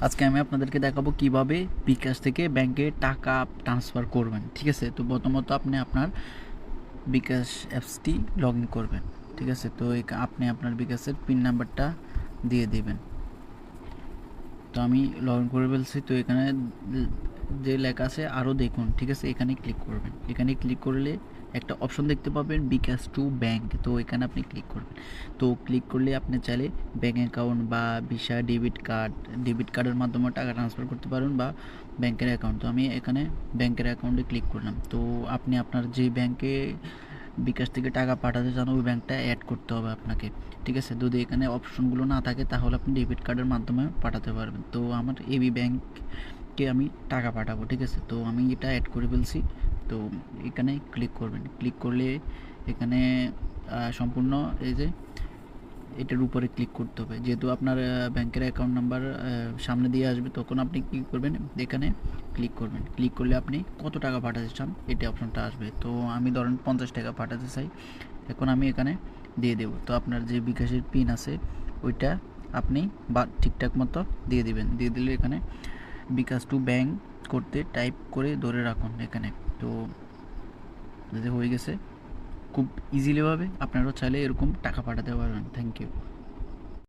আজকে আমি আপনাদেরকে দেখাবো কীভাবে বিকাশ থেকে ব্যাংকে টাকা ট্রান্সফার করবেন, ঠিক আছে? তো প্রথমত আপনি আপনার বিকাশ অ্যাপসটি লগ করবেন, ঠিক আছে? তো আপনি আপনার বিকাশের পিন নাম্বারটা দিয়ে দিবেন। তো আমি লগ ইন করে ফেলছি, তো এখানে যে লেখা আছে আরও দেখুন, ঠিক আছে? এখানে ক্লিক করবেন। এখানে ক্লিক করলে একটা অপশন দেখতে পাবেন, বিকাশ টু ব্যাঙ্ক তো এখানে আপনি ক্লিক করবেন। তো ক্লিক করলে আপনি চাইলে ব্যাঙ্ক অ্যাকাউন্ট বা ভিসা ডেবিট কার্ড ডেবিট কার্ডের মাধ্যমে টাকা ট্রান্সফার করতে পারেন বা ব্যাংকের অ্যাকাউন্ট তো আমি এখানে ব্যাংকের অ্যাকাউন্টে ক্লিক করলাম। তো আপনি আপনার যে ব্যাংকে বিকাশ থেকে টাকা পাঠাতে চান, ওই ব্যাংকটা অ্যাড করতে হবে আপনাকে। ঠিক আছে? যদি এখানে অপশনগুলো না থাকে, তাহলে আপনি ডেবিট কার্ডের মাধ্যমে পাঠাতে পারবেন। তো আমার এবি ব্যাংককে আমি টাকা পাঠাবো, ঠিক আছে? তো আমি এটা অ্যাড করে ফেলছি। তো এখানে ক্লিক করবেন। ক্লিক করলে এখানে সম্পূর্ণ এই যে এটার উপরে ক্লিক করতে হবে। যেহেতু আপনার ব্যাংকের অ্যাকাউন্ট নাম্বার সামনে দিয়ে আসবে, তখন আপনি কী করবেন? এখানে ক্লিক করবেন। ক্লিক করলে আপনি কত টাকা পাঠাতে চান? এটা অপশনটা আসবে। তো আমি ধরেন পঞ্চাশ টাকা পাঠাতে চাই। এখন আমি এখানে দিয়ে দেবো। তো আপনার যে বিকাশের পিন আছে, ওইটা আপনি বা, ঠিকঠাক মতো দিয়ে দিবেন। দিয়ে দিলে এখানে বিকাশ টু ব্যাংক করতে টাইপ করে ধরে রাখুন এখানে। তো হয়ে গেছে খুব ইজিলিভাবে আপনারাও চাইলে এরকম টাকা পাঠাতে পারবেন থ্যাংক ইউ